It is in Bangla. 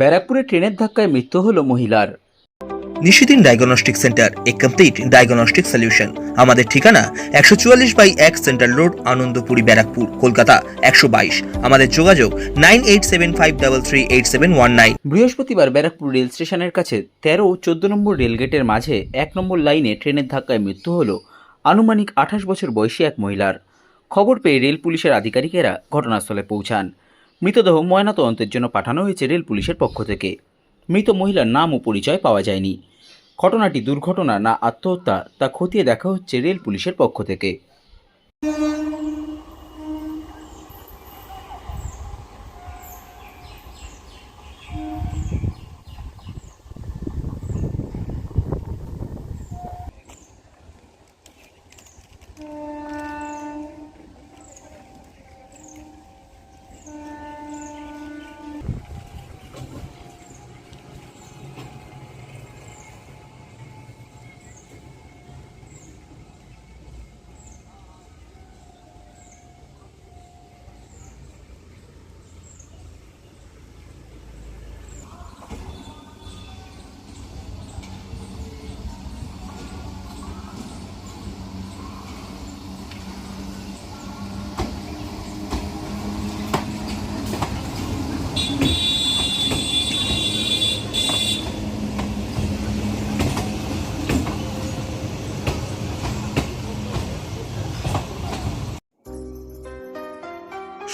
ব্যারাকপুরে ট্রেনের ধাক্কায় মৃত্যু হলো মহিলার। নিশিদিন ডায়াগনস্টিক সেন্টার এ কমপ্লিট ডায়াগনস্টিক সলিউশন। আমাদের ঠিকানা একশো চুয়াল্লিশ বাই এক সেন্ট্রাল রোড আনন্দপুরি ব্যারাকপুর কলকাতা একশো বাইশ। আমাদের যোগাযোগ nine eight seven five double three eight seven one nine. বৃহস্পতিবার ব্যারাকপুর রেল স্টেশনের কাছে তেরো ও চোদ্দ নম্বর রেলগেটের মাঝে এক নম্বর লাইনে ট্রেনের ধাক্কায় মৃত্যু হল আনুমানিক আঠাশ বছর বয়সী এক মহিলার। খবর পেয়ে রেল পুলিশের আধিকারিকেরা ঘটনাস্থলে পৌঁছান। মৃতদেহ ময়নাতদন্তের জন্য পাঠানো হয়েছে রেল পুলিশের পক্ষ থেকে। মৃত মহিলার নাম ও পরিচয় পাওয়া যায়নি। ঘটনাটি দুর্ঘটনা না আত্মহত্যা তা খতিয়ে দেখা হচ্ছে রেল পুলিশের পক্ষ থেকে।